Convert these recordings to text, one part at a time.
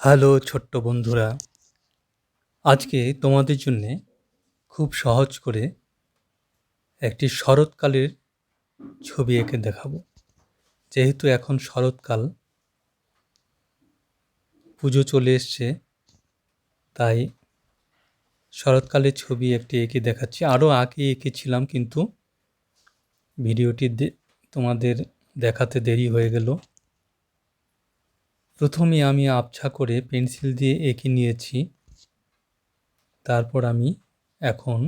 Hello ছোট্ট বন্ধুরা, আজকে তোমাদের জন্যে খুব সহজ করে একটি শরৎকালের ছবি এঁকে দেখাবো। যেহেতু এখন শরৎকাল, পুজো চলে এসছে, তাই শরৎকালের ছবি একটি এঁকে দেখাচ্ছি। আরও আগে এঁকেছিলাম, কিন্তু ভিডিওটি তোমাদের দেখাতে দেরি হয়ে গেল। প্রথমে আমি আবছা করে পেন্সিল দিয়ে এঁকে নিয়েছি। তারপর আমি এখন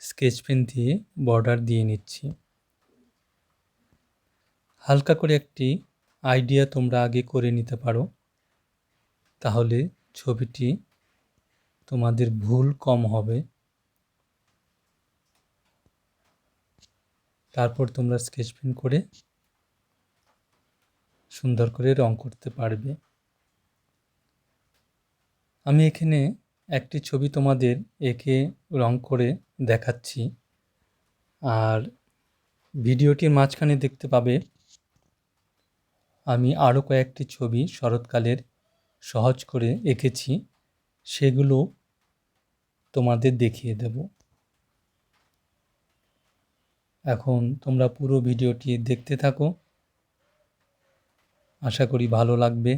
স্কেচ পেন দিয়ে বর্ডার দিয়ে নিচ্ছি। হালকা করে একটি আইডিয়া তোমরা আগে করে নিতে পারো। তাহলে ছবিটি তোমাদের ভুল কম হবে। তারপর তোমরা স্কেচ পেন করে সুন্দর করে রং করতে পারবে। আমি এখানে একটি ছবি তোমাদের এঁকে রং করে দেখাচ্ছি। আর ভিডিওটির মাঝখানে দেখতে পাবে, আমি আরও কয়েকটি ছবি শরৎকালের সহজ করে এঁকেছি। সেগুলো তোমাদের দেখিয়ে দেব। এখন তোমরা পুরো ভিডিওটি দেখতে থাকো। আশা করি ভালো লাগবে।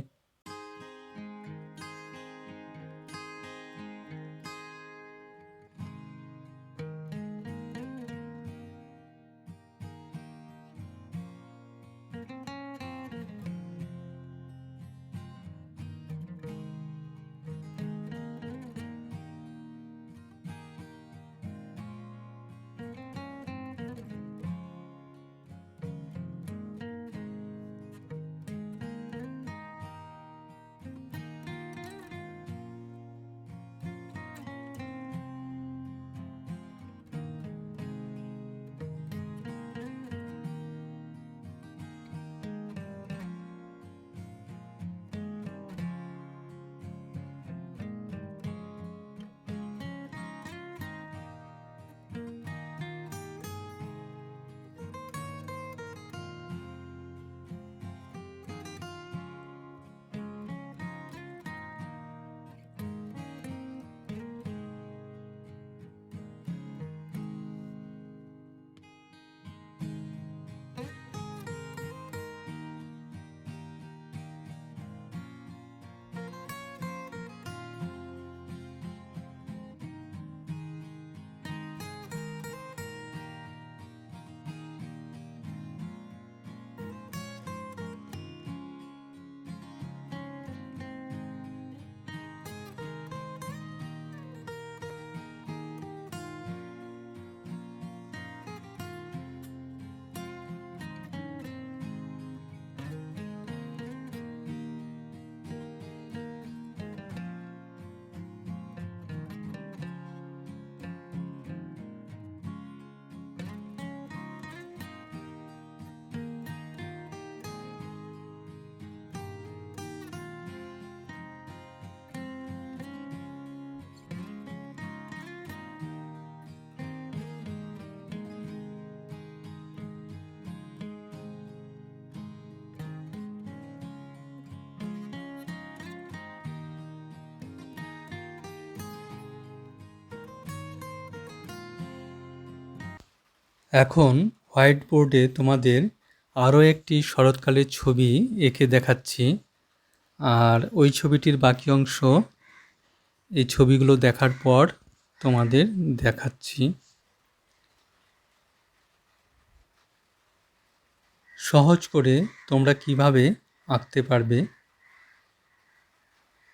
এখন হোয়াইট বোর্ডে তোমাদের আরও একটি শরৎকালের ছবি এঁকে দেখাচ্ছি। আর ওই ছবিটির বাকি অংশ এই ছবিগুলো দেখার পর তোমাদের দেখাচ্ছি। সহজ করে তোমরা কীভাবে আঁকতে পারবে?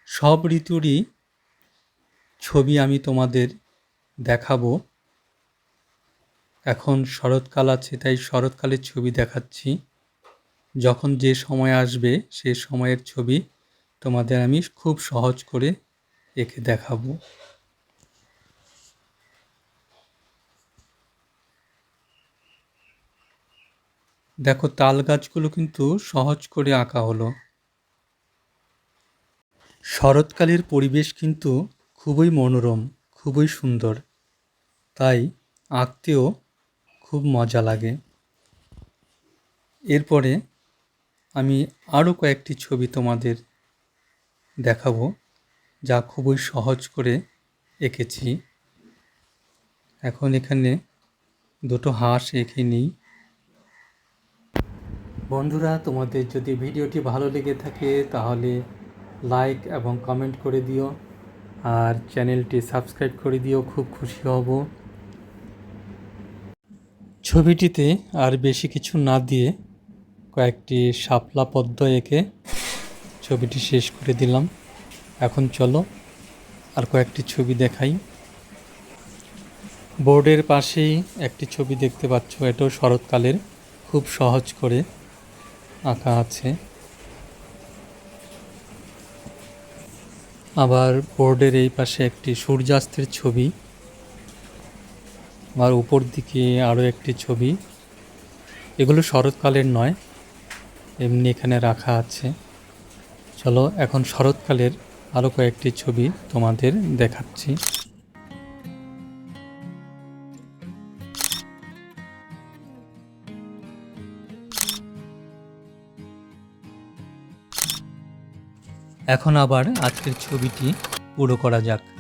সব ঋতুরই ছবি আমি তোমাদের দেখাবো। এখন শরৎকাল আছে, তাই শরৎকালের ছবি দেখাচ্ছি। যখন যে সময় আসবে, সে সময়ের ছবি তোমাদের আমি খুব সহজ করে এঁকে দেখাবো। দেখো, তাল গাছগুলো কিন্তু সহজ করে আঁকা হলো। শরৎকালের পরিবেশ কিন্তু খুবই মনোরম, খুবই সুন্দর। তাই আঁকতেও খুব মজা লাগে। এরপরে আমি আরও কয়েকটি ছবি তোমাদের দেখাবো, যা খুবই সহজ করে এঁকেছি। এখন এখানে দুটো হাঁস এঁকে নিই। বন্ধুরা, তোমাদের যদি ভিডিওটি ভালো লেগে থাকে, তাহলে লাইক এবং কমেন্ট করে দিও, আর চ্যানেলটি সাবস্ক্রাইব করে দিও, খুব খুশি হব। ছবিটিতে আর বেশি কিছু না দিয়ে কয়েকটি শাপলা পদ্ম এঁকে ছবিটি শেষ করে দিলাম। এখন চলো আর কয়েকটি ছবি দেখাই। বোর্ডের পাশেই একটি ছবি দেখতে পাচ্ছ, এটাও শরৎকালের, খুব সহজ করে আঁকা আছে। আবার বোর্ডের এই পাশে একটি সূর্যাস্তের ছবি আর উপর দিকে আরও একটি ছবি। এগুলো শরৎকালের নয়, এমনি এখানে রাখা আছে। চলো, এখন শরৎকালের আরও কয়েকটি ছবি তোমাদের দেখাচ্ছি। এখন আবার আজকের ছবিটি পুরো করা যাক।